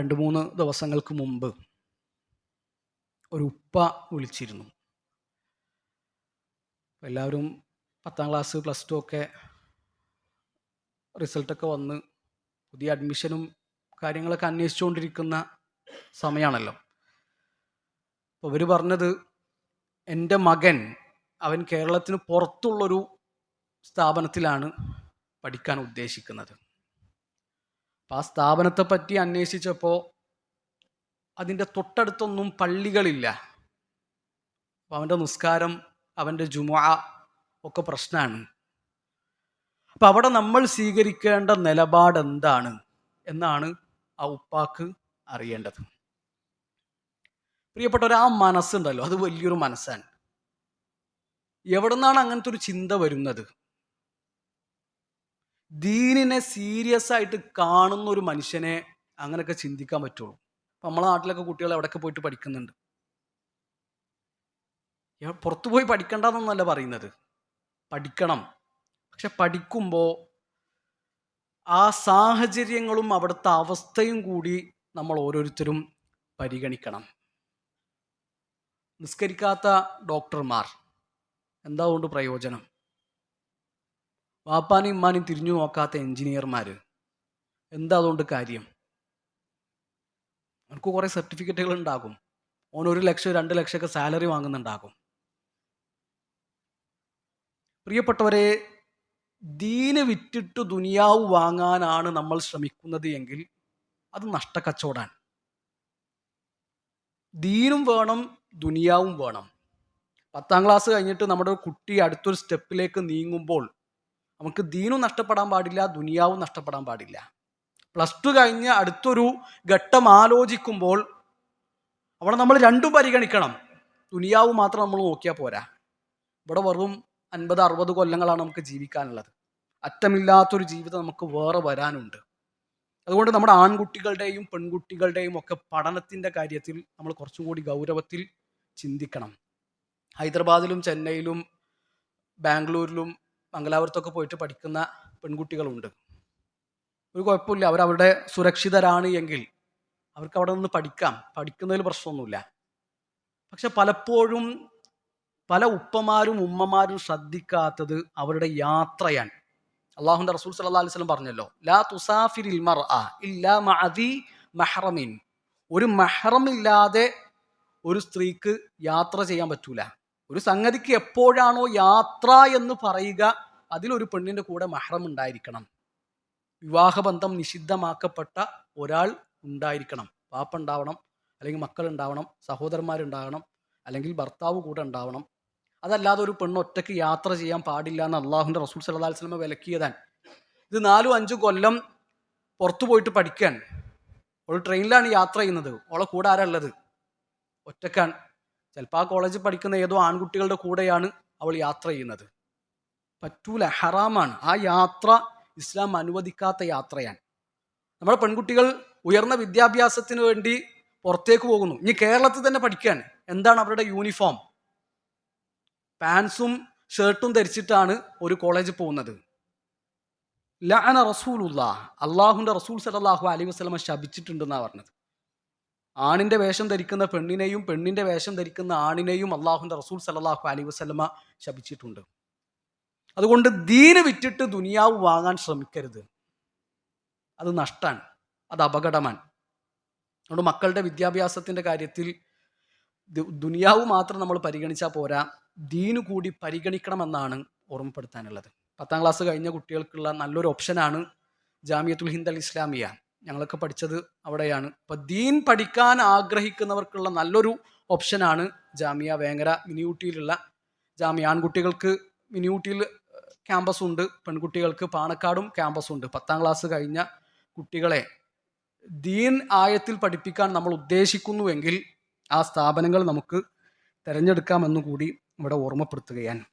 രണ്ട് മൂന്ന് ദിവസങ്ങൾക്ക് മുമ്പ് ഒരു ഉപ്പ വിളിച്ചിരുന്നു. എല്ലാവരും പത്താം ക്ലാസ് പ്ലസ് ടു ഒക്കെ റിസൾട്ടൊക്കെ വന്ന് പുതിയ അഡ്മിഷനും കാര്യങ്ങളൊക്കെ അന്വേഷിച്ചുകൊണ്ടിരിക്കുന്ന സമയമാണല്ലോ അപ്പോൾ ഇവർ പറഞ്ഞത് എന്റെ മകൻ അവൻ കേരളത്തിന് പുറത്തുള്ളൊരു സ്ഥാപനത്തിലാണ് പഠിക്കാൻ ഉദ്ദേശിക്കുന്നത്. അപ്പം ആ സ്ഥാപനത്തെ പറ്റി അന്വേഷിച്ചപ്പോൾ അതിന്റെ തൊട്ടടുത്തൊന്നും പള്ളികളില്ല. അപ്പം അവന്റെ നിസ്കാരം അവന്റെ ജുമുഅ ഒക്കെ പ്രശ്നമാണ് അപ്പം അവിടെ നമ്മൾ സ്വീകരിക്കേണ്ട നിലപാട് എന്താണ് എന്നാണ് ആ ഉപ്പാക്ക് അറിയേണ്ടത്. പ്രിയപ്പെട്ടവർ ആ മനസ്സുണ്ടല്ലോ അത് വലിയൊരു മനസ്സാണ്. എവിടെ നിന്നാണ് അങ്ങനത്തെ ഒരു ചിന്ത വരുന്നത്? ദീനിനെ സീരിയസ് ആയിട്ട് കാണുന്ന ഒരു മനുഷ്യനെ അങ്ങനെയൊക്കെ ചിന്തിക്കാൻ പറ്റുള്ളൂ. നമ്മളെ നാട്ടിലൊക്കെ കുട്ടികൾ എവിടെയൊക്കെ പോയിട്ട് പഠിക്കുന്നുണ്ട്? പുറത്തു പോയി പഠിക്കണ്ടെന്നല്ല പറയുന്നത്. പഠിക്കണം. പക്ഷെ പഠിക്കുമ്പോൾ ആ സാഹചര്യങ്ങളും അവിടുത്തെ അവസ്ഥയും കൂടി നമ്മൾ ഓരോരുത്തരും പരിഗണിക്കണം. നിസ്കരിക്കാത്ത ഡോക്ടർമാർ. എന്താ കൊണ്ട് പ്രയോജനം? വാപ്പാനും ഇമ്മാനും തിരിഞ്ഞു നോക്കാത്ത എഞ്ചിനീയർമാർ എന്താ അതുകൊണ്ട് കാര്യം? അവർക്ക് കുറേ സർട്ടിഫിക്കറ്റുകൾ ഉണ്ടാകും. ഓൻ ഒരു ലക്ഷം രണ്ട് ലക്ഷമൊക്കെ സാലറി വാങ്ങുന്നുണ്ടാകും. പ്രിയപ്പെട്ടവരെ ദീന് വിറ്റിട്ട് ദുനിയാവ് വാങ്ങാനാണ് നമ്മൾ ശ്രമിക്കുന്നത് എങ്കിൽ അത് നഷ്ടക്കച്ചവടാണ്. ദീനും വേണം ദുനിയാവും വേണം. പത്താം ക്ലാസ് കഴിഞ്ഞിട്ട് നമ്മുടെ കുട്ടി അടുത്തൊരു സ്റ്റെപ്പിലേക്ക് നീങ്ങുമ്പോൾ നമുക്ക് ദീനും നഷ്ടപ്പെടാൻ പാടില്ല ദുനിയാവും നഷ്ടപ്പെടാൻ പാടില്ല. പ്ലസ് ടു കഴിഞ്ഞ് അടുത്തൊരു ഘട്ടം ആലോചിക്കുമ്പോൾ അവിടെ നമ്മൾ രണ്ടും പരിഗണിക്കണം. ദുനിയാവ് മാത്രം നമ്മൾ നോക്കിയാൽ പോരാ. ഇവിടെ വെറും അൻപത് അറുപത് കൊല്ലങ്ങളാണ് നമുക്ക് ജീവിക്കാനുള്ളത്. അറ്റമില്ലാത്തൊരു ജീവിതം നമുക്ക് വേറെ വരാനുണ്ട്. അതുകൊണ്ട് നമ്മുടെ ആൺകുട്ടികളുടെയും പെൺകുട്ടികളുടെയും ഒക്കെ പഠനത്തിന്റെ കാര്യത്തിൽ നമ്മൾ കുറച്ചും കൂടി ഗൗരവത്തിൽ ചിന്തിക്കണം. ഹൈദരാബാദിലും ചെന്നൈയിലും ബാംഗ്ലൂരിലും മംഗലാപുരത്തൊക്കെ പോയിട്ട് പഠിക്കുന്ന പെൺകുട്ടികളുണ്ട്. ഒരു കുഴപ്പമില്ല. അവരവരുടെ സുരക്ഷിതരാണ് എങ്കിൽ അവർക്ക് അവിടെ നിന്ന് പഠിക്കാം. പഠിക്കുന്നതിൽ പ്രശ്നമൊന്നുമില്ല. പക്ഷെ പലപ്പോഴും പല ഉപ്പമാരും ഉമ്മമാരും ശ്രദ്ധിക്കാത്തത് അവരുടെ യാത്രയാണ്. അള്ളാഹുന്റെ റസൂൽ സല്ലല്ലാഹു അലൈഹി വസല്ലം പറഞ്ഞല്ലോ ലാ മഅദി മഹ്റമിൻ. ഒരു മഹ്റം ഒരു സ്ത്രീക്ക് യാത്ര ചെയ്യാൻ പറ്റൂല. ഒരു സംഗതിക്ക് എപ്പോഴാണോ യാത്ര എന്ന് പറയുക അതിലൊരു പെണ്ണിന്റെ കൂടെ മഹ്റം ഉണ്ടായിരിക്കണം. വിവാഹബന്ധം നിഷിദ്ധമാക്കപ്പെട്ട ഒരാൾ ഉണ്ടായിരിക്കണം. പാപ്പ ഉണ്ടാവണം അല്ലെങ്കിൽ മക്കൾ ഉണ്ടാവണം സഹോദരന്മാരുണ്ടാവണം അല്ലെങ്കിൽ ഭർത്താവ് കൂടെ ഉണ്ടാവണം. അതല്ലാതെ ഒരു പെണ്ണ് ഒറ്റയ്ക്ക് യാത്ര ചെയ്യാൻ പാടില്ല എന്ന് അള്ളാഹുന്റെ റസൂൽ സല്ലാ അലൈഹി വസല്ലം വിലക്കിയതാണ്. ഇത് നാലും അഞ്ചും കൊല്ലം പുറത്തു പോയിട്ട് പഠിക്കാൻ അവൾ ട്രെയിനിലാണ് യാത്ര ചെയ്യുന്നത്. അവളെ കൂടെ ആരാ ഉള്ളത്? ഒറ്റക്കാണ് ചിലപ്പോൾ ആ കോളേജിൽ പഠിക്കുന്ന ഏതോ ആൺകുട്ടികളുടെ കൂടെയാണ് അവൾ യാത്ര ചെയ്യുന്നത്. പറ്റൂല ഹറാമാണ്. ആ യാത്ര ഇസ്ലാം അനുവദിക്കാത്ത യാത്രയാണ്. നമ്മുടെ പെൺകുട്ടികൾ ഉയർന്ന വിദ്യാഭ്യാസത്തിന് വേണ്ടി പുറത്തേക്ക് പോകുന്നു. ഇനി കേരളത്തിൽ തന്നെ പഠിക്കാൻ എന്താണ് അവരുടെ യൂണിഫോം? പാൻസും ഷർട്ടും ധരിച്ചിട്ടാണ് ഒരു കോളേജിൽ പോകുന്നത്. ലഅന റസൂലുള്ള അള്ളാഹുന്റെ റസൂൽ സലാഹു അലൈഹി വസ്ലമ ശപിച്ചിട്ടുണ്ടെന്നാണ് പറഞ്ഞത്. ആണിന്റെ വേഷം ധരിക്കുന്ന പെണ്ണിനെയും പെണ്ണിന്റെ വേഷം ധരിക്കുന്ന ആണിനെയും അള്ളാഹുന്റെ റസൂൽ സല്ലല്ലാഹു അലൈഹി വസല്ലമ ശപിച്ചിട്ടുണ്ട്. അതുകൊണ്ട് ദീന് വിറ്റിട്ട് ദുനിയാവ് വാങ്ങാൻ ശ്രമിക്കരുത്. അത് നഷ്ടാണ്. അത് അപകടമാണ്. അതുകൊണ്ട് മക്കളുടെ വിദ്യാഭ്യാസത്തിന്റെ കാര്യത്തിൽ ദുനിയാവ് മാത്രം നമ്മൾ പരിഗണിച്ചാൽ പോരാ. ദീന് കൂടി പരിഗണിക്കണമെന്നാണ് ഓർമ്മപ്പെടുത്താനുള്ളത്. പത്താം ക്ലാസ് കഴിഞ്ഞ കുട്ടികൾക്കുള്ള നല്ലൊരു ഓപ്ഷനാണ് ജാമിയത്തുൽ ഹിന്ദ് അൽ ഇസ്ലാമിയ. ഞങ്ങളൊക്കെ പഠിച്ചത് അവിടെയാണ്. ഇപ്പൊ ദീൻ പഠിക്കാൻ ആഗ്രഹിക്കുന്നവർക്കുള്ള നല്ലൊരു ഓപ്ഷനാണ് ജാമിയ വേങ്ങര മിനിയൂട്ടിയിലുള്ള ജാമിയ. ആൺകുട്ടികൾക്ക് മിനിയൂട്ടിയിൽ ക്യാമ്പസ് ഉണ്ട്. പെൺകുട്ടികൾക്ക് പാണക്കാടും ക്യാമ്പസ് ഉണ്ട്. പത്താം ക്ലാസ് കഴിഞ്ഞ കുട്ടികളെ ദീൻ ആയത്തിൽ പഠിപ്പിക്കാൻ നമ്മൾ ഉദ്ദേശിക്കുന്നുവെങ്കിൽ ആ സ്ഥാപനങ്ങൾ നമുക്ക് തിരഞ്ഞെടുക്കാമെന്നു കൂടി ഇവിടെ ഓർമ്മപ്പെടുത്തുകയാണ്.